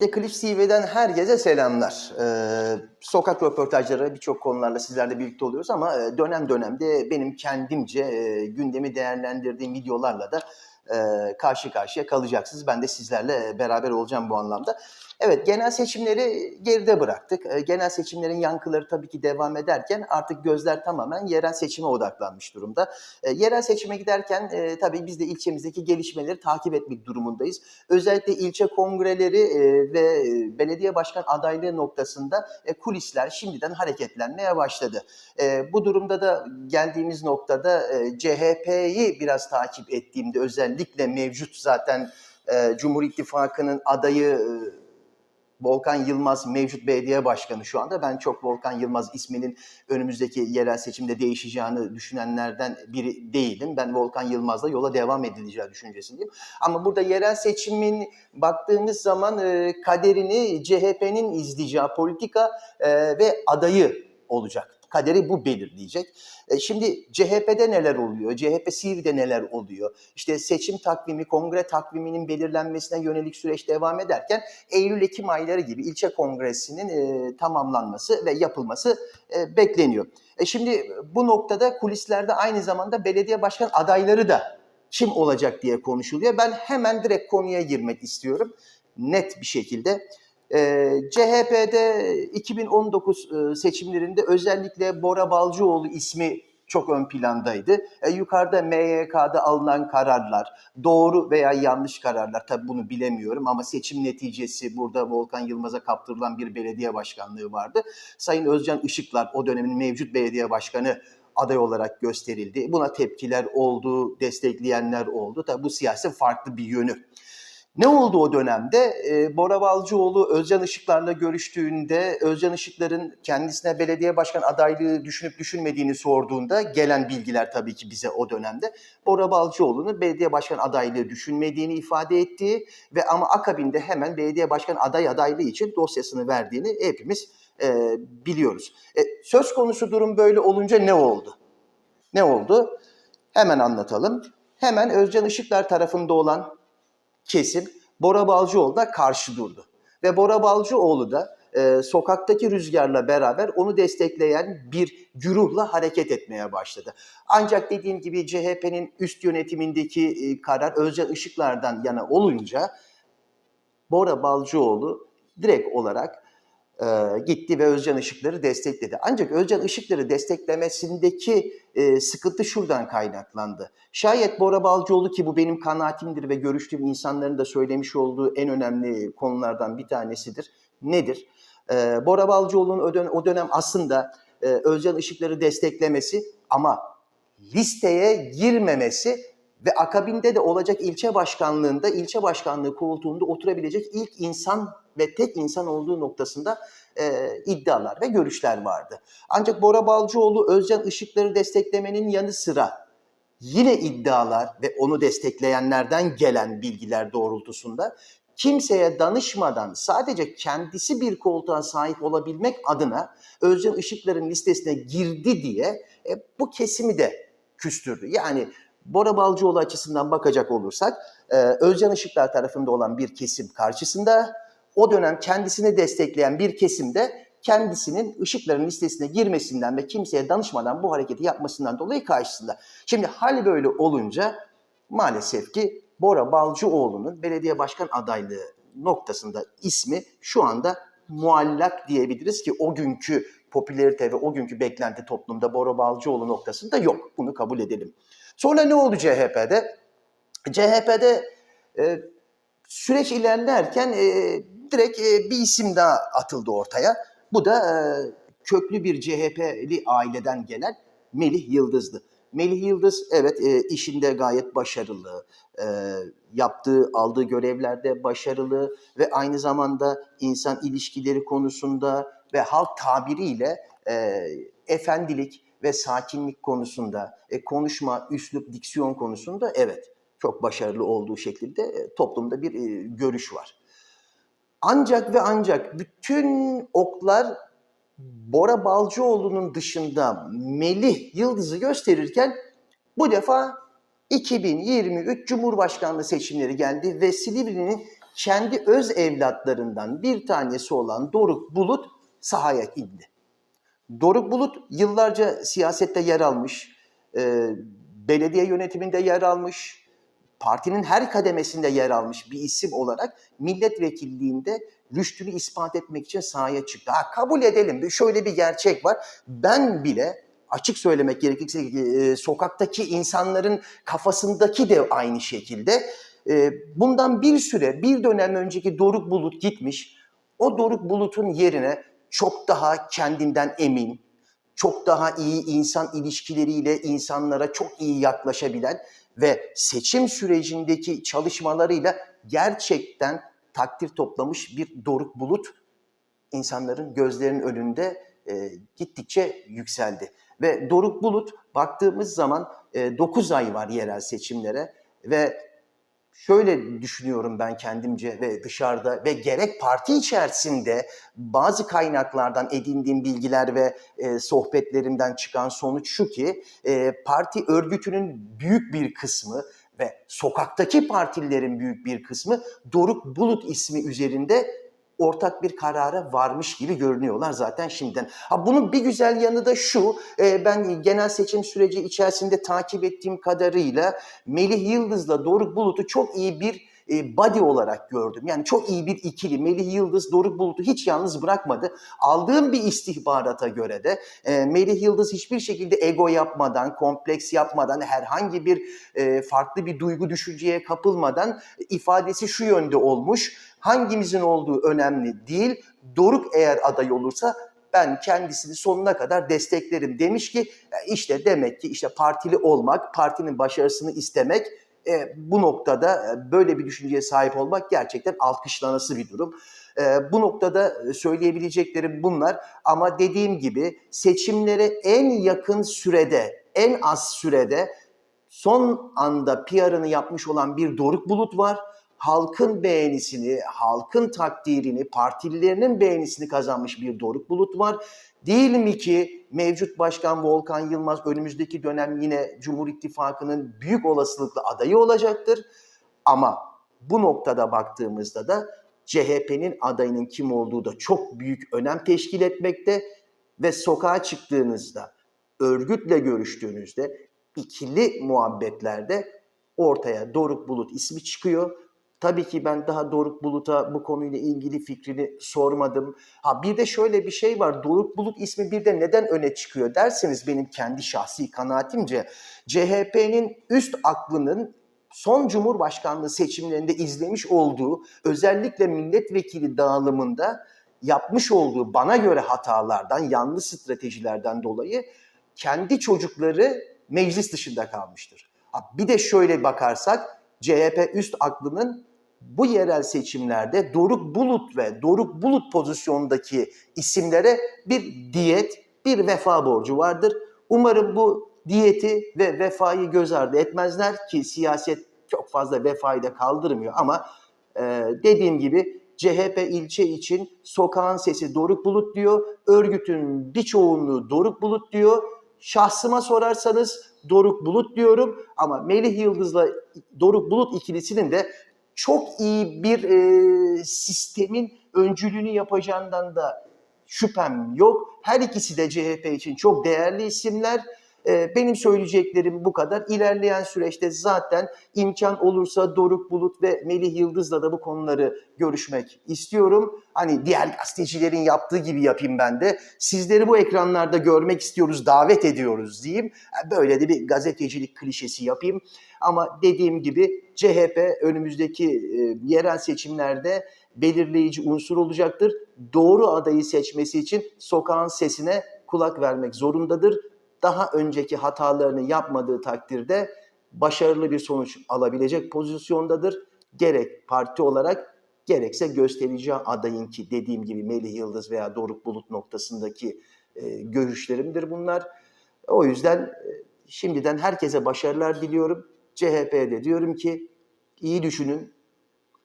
Eclipse TV'den herkese selamlar. Ee, sokak röportajları birçok konularla sizlerle birlikte oluyoruz ama e, dönem dönemde benim kendimce e, gündemi değerlendirdiğim videolarla da e, karşı karşıya kalacaksınız. Ben de sizlerle beraber olacağım bu anlamda. Evet genel seçimleri geride bıraktık. E, genel seçimlerin yankıları tabii ki devam ederken artık gözler tamamen yerel seçime odaklanmış durumda. E, yerel seçime giderken e, tabii biz de ilçemizdeki gelişmeleri takip etmek durumundayız. Özellikle ilçe kongreleri e, ve e, belediye başkan adaylığı noktasında kulisler şimdiden hareketlenmeye başladı. Bu durumda da geldiğimiz noktada CHP'yi biraz takip ettiğimde özellikle mevcut zaten Cumhur İttifakı'nın adayı Volkan Yılmaz mevcut belediye başkanı şu anda. Ben çok Volkan Yılmaz isminin önümüzdeki yerel seçimde değişeceğini düşünenlerden biri değilim. Ben Volkan Yılmaz'la yola devam edileceği düşüncesindeyim. Ama burada yerel seçimin baktığımız zaman e, kaderini CHP'nin izleyeceği politika e, ve adayı olacak. Kaderi bu belirleyecek. E, şimdi CHP'de neler oluyor? CHP Siirt'te neler oluyor? İşte seçim takvimi, kongre takviminin belirlenmesine yönelik süreç devam ederken Eylül-Ekim ayları gibi ilçe kongresinin e, tamamlanması ve yapılması e, bekleniyor. E, şimdi bu noktada kulislerde aynı zamanda belediye başkan adayları da kim olacak diye konuşuluyor. Ben hemen direkt konuya girmek istiyorum. Net bir şekilde. Ee, CHP'de 2019 e, seçimlerinde özellikle Bora Balcıoğlu ismi çok ön plandaydı. E, yukarıda MYK'da alınan kararlar, doğru veya yanlış kararlar tabii bunu bilemiyorum ama seçim neticesi burada Volkan Yılmaz'a kaptırılan bir belediye başkanlığı vardı. Sayın Özcan Işıklar o dönemin mevcut belediye başkanı aday olarak gösterildi. Buna tepkiler oldu, destekleyenler oldu. Tabii bu siyasetin farklı bir yönü. Ne oldu o dönemde? Ee, Bora Balcıoğlu Özcan Işıklar'la görüştüğünde Özcan Işıklar'ın kendisine belediye başkan adaylığı düşünüp düşünmediğini sorduğunda gelen bilgiler tabii ki bize o dönemde Bora Balcıoğlu'nun belediye başkan adaylığı düşünmediğini ifade ettiği ve ama akabinde hemen belediye başkan aday adaylığı için dosyasını verdiğini hepimiz e, biliyoruz. E, söz konusu durum böyle olunca ne oldu? Ne oldu? Hemen anlatalım. Hemen Özcan Işıklar tarafında olan kesim Bora Balcıoğlu'na karşı durdu. Ve Bora Balcıoğlu da e, sokaktaki rüzgarla beraber onu destekleyen bir güruhla hareket etmeye başladı. Ancak dediğim gibi CHP'nin üst yönetimindeki e, karar Özcan Işıklar'dan yana olunca Bora Balcıoğlu direkt olarak e, gitti ve Özcan Işıklar'ı destekledi. Ancak Özcan Işıklar'ı desteklemesindeki e, sıkıntı şuradan kaynaklandı. Şayet Bora Balcıoğlu ki bu benim kanaatimdir ve görüştüğüm insanların da söylemiş olduğu en önemli konulardan bir tanesidir. Nedir? E, Bora Balcıoğlu'nun o dönem, o dönem aslında e, Özcan Işıklar'ı desteklemesi ama listeye girmemesi ve akabinde de olacak ilçe başkanlığında, ilçe başkanlığı koltuğunda oturabilecek ilk insan ve tek insan olduğu noktasında e, iddialar ve görüşler vardı. Ancak Bora Balcıoğlu Özcan Işıkları desteklemenin yanı sıra yine iddialar ve onu destekleyenlerden gelen bilgiler doğrultusunda kimseye danışmadan sadece kendisi bir koltuğa sahip olabilmek adına Özcan Işıklar'ın listesine girdi diye e, bu kesimi de küstürdü. Yani Bora Balcıoğlu açısından bakacak olursak e, Özcan Işıklar tarafında olan bir kesim karşısında o dönem kendisini destekleyen bir kesim de kendisinin ışıkların listesine girmesinden ve kimseye danışmadan bu hareketi yapmasından dolayı karşısında. Şimdi hal böyle olunca maalesef ki Bora Balcıoğlu'nun belediye başkan adaylığı noktasında ismi şu anda muallak diyebiliriz ki o günkü popülerite ve o günkü beklenti toplumda Bora Balcıoğlu noktasında yok. Bunu kabul edelim. Sonra ne oldu CHP'de? CHP'de e, süreç ilerlerken e, direkt e, bir isim daha atıldı ortaya. Bu da e, köklü bir CHP'li aileden gelen Melih Yıldız'dı. Melih Yıldız evet e, işinde gayet başarılı, e, yaptığı, aldığı görevlerde başarılı ve aynı zamanda insan ilişkileri konusunda ve halk tabiriyle e, efendilik ve sakinlik konusunda, e, konuşma, üslup, diksiyon konusunda evet çok başarılı olduğu şekilde e, toplumda bir e, görüş var. Ancak ve ancak bütün oklar Bora Balcıoğlu'nun dışında Melih Yıldız'ı gösterirken bu defa 2023 Cumhurbaşkanlığı seçimleri geldi ve Silivri'nin kendi öz evlatlarından bir tanesi olan Doruk Bulut sahaya indi. Doruk Bulut yıllarca siyasette yer almış, e, belediye yönetiminde yer almış, partinin her kademesinde yer almış bir isim olarak milletvekilliğinde rüştünü ispat etmek için sahaya çıktı. Ha, kabul edelim şöyle bir gerçek var. Ben bile açık söylemek gerekirse e, sokaktaki insanların kafasındaki de aynı şekilde. E, bundan bir süre, bir dönem önceki Doruk Bulut gitmiş. O Doruk Bulut'un yerine çok daha kendinden emin, çok daha iyi insan ilişkileriyle insanlara çok iyi yaklaşabilen ve seçim sürecindeki çalışmalarıyla gerçekten takdir toplamış bir Doruk Bulut insanların gözlerinin önünde e, gittikçe yükseldi. Ve Doruk Bulut baktığımız zaman e, 9 ay var yerel seçimlere ve şöyle düşünüyorum ben kendimce ve dışarıda ve gerek parti içerisinde bazı kaynaklardan edindiğim bilgiler ve e, sohbetlerimden çıkan sonuç şu ki e, parti örgütünün büyük bir kısmı ve sokaktaki partililerin büyük bir kısmı Doruk Bulut ismi üzerinde ortak bir karara varmış gibi görünüyorlar zaten şimdiden. Ha bunun bir güzel yanı da şu, e, ben genel seçim süreci içerisinde takip ettiğim kadarıyla Melih Yıldız'la Doruk Bulut'u çok iyi bir e, body olarak gördüm. Yani çok iyi bir ikili. Melih Yıldız Doruk Bulut'u hiç yalnız bırakmadı. Aldığım bir istihbarata göre de e, Melih Yıldız hiçbir şekilde ego yapmadan, kompleks yapmadan, herhangi bir e, farklı bir duygu düşünceye kapılmadan ifadesi şu yönde olmuş. Hangimizin olduğu önemli değil. Doruk eğer aday olursa ben kendisini sonuna kadar desteklerim demiş ki işte demek ki işte partili olmak, partinin başarısını istemek e, bu noktada e, böyle bir düşünceye sahip olmak gerçekten alkışlanası bir durum. E, bu noktada söyleyebileceklerim bunlar ama dediğim gibi seçimlere en yakın sürede, en az sürede son anda PR'ını yapmış olan bir Doruk Bulut var. Halkın beğenisini, halkın takdirini, partililerinin beğenisini kazanmış bir Doruk Bulut var. Değil mi ki mevcut başkan Volkan Yılmaz önümüzdeki dönem yine Cumhur İttifakı'nın büyük olasılıkla adayı olacaktır. Ama bu noktada baktığımızda da CHP'nin adayının kim olduğu da çok büyük önem teşkil etmekte ve sokağa çıktığınızda, örgütle görüştüğünüzde ikili muhabbetlerde ortaya Doruk Bulut ismi çıkıyor Tabii ki ben daha Doruk Bulut'a bu konuyla ilgili fikrini sormadım. Ha bir de şöyle bir şey var. Doruk Bulut ismi bir de neden öne çıkıyor derseniz benim kendi şahsi kanaatimce CHP'nin üst aklının son Cumhurbaşkanlığı seçimlerinde izlemiş olduğu özellikle milletvekili dağılımında yapmış olduğu bana göre hatalardan, yanlış stratejilerden dolayı kendi çocukları meclis dışında kalmıştır. Ha, bir de şöyle bakarsak CHP üst aklının bu yerel seçimlerde Doruk Bulut ve Doruk Bulut pozisyondaki isimlere bir diyet, bir vefa borcu vardır. Umarım bu diyeti ve vefayı göz ardı etmezler ki siyaset çok fazla vefayı da kaldırmıyor ama e, dediğim gibi CHP ilçe için sokağın sesi Doruk Bulut diyor, örgütün bir çoğunluğu Doruk Bulut diyor. Şahsıma sorarsanız Doruk Bulut diyorum ama Melih Yıldız'la Doruk Bulut ikilisinin de çok iyi bir e, sistemin öncülüğünü yapacağından da şüphem yok. Her ikisi de CHP için çok değerli isimler. E, benim söyleyeceklerim bu kadar. İlerleyen süreçte zaten imkan olursa Doruk Bulut ve Melih Yıldız'la da bu konuları görüşmek istiyorum. Hani diğer gazetecilerin yaptığı gibi yapayım ben de. Sizleri bu ekranlarda görmek istiyoruz, davet ediyoruz diyeyim. Böyle de bir gazetecilik klişesi yapayım. Ama dediğim gibi CHP önümüzdeki e, yerel seçimlerde belirleyici unsur olacaktır. Doğru adayı seçmesi için sokağın sesine kulak vermek zorundadır. Daha önceki hatalarını yapmadığı takdirde başarılı bir sonuç alabilecek pozisyondadır. Gerek parti olarak gerekse göstereceği adayın ki dediğim gibi Melih Yıldız veya Doruk Bulut noktasındaki e, görüşlerimdir bunlar. O yüzden e, şimdiden herkese başarılar diliyorum. CHP'de diyorum ki iyi düşünün,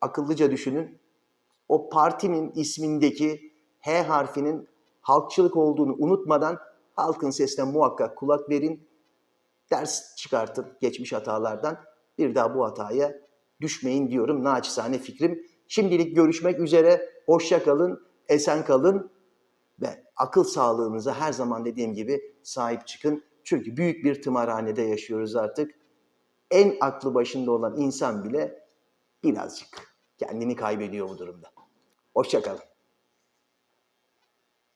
akıllıca düşünün. O partinin ismindeki H harfinin halkçılık olduğunu unutmadan halkın sesine muhakkak kulak verin. Ders çıkartın geçmiş hatalardan. Bir daha bu hataya düşmeyin diyorum. Naçizane fikrim Şimdilik görüşmek üzere. Hoşça kalın, esen kalın ve akıl sağlığınıza her zaman dediğim gibi sahip çıkın. Çünkü büyük bir tımarhanede yaşıyoruz artık. En aklı başında olan insan bile birazcık kendini kaybediyor bu durumda. Hoşça kalın.